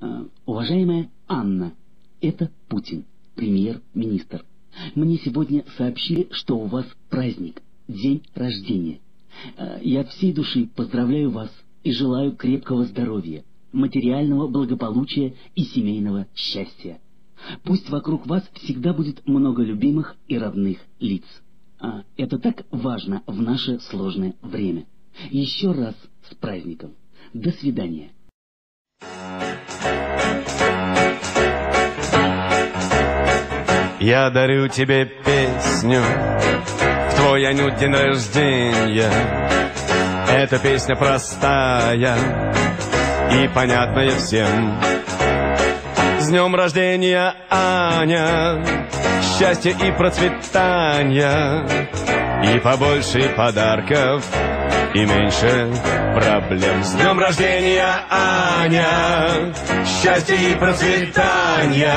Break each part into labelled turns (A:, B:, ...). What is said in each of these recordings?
A: Э, уважаемая Анна, это Путин, премьер-министр. Мне сегодня сообщили, что у вас праздник, день рождения. Э, я всей души поздравляю вас и желаю крепкого здоровья, материального благополучия и семейного счастья. Пусть вокруг вас всегда будет много любимых и родных лиц. А это так важно в наше сложное время. Еще раз с праздником. До свидания.
B: Я дарю тебе песню в твой Анют день рождения. Эта песня простая и понятная всем. С днем рождения, Аня, счастья и процветания, и побольше подарков, и меньше проблем. С днем рождения, Аня, счастья и процветания,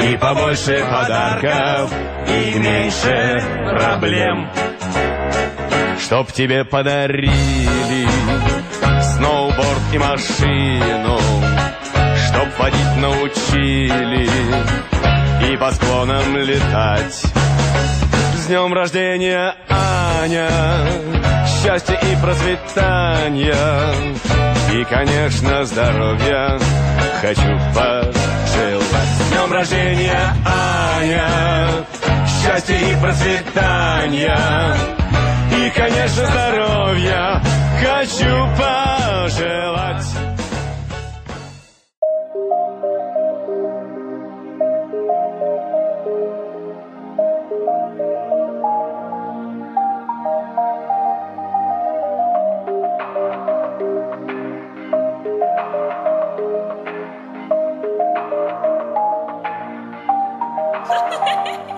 B: и побольше подарков, и меньше проблем. Чтоб тебе подарили сноуборд и машину, Чтоб водить научили и по склонам летать. С днем рождения, Аня, счастья и процветания, и, конечно, здоровья хочу пожелать. С днем рождения, Аня, счастья и процветания, и, конечно, здоровья хочу пожелать. Ha ha ha!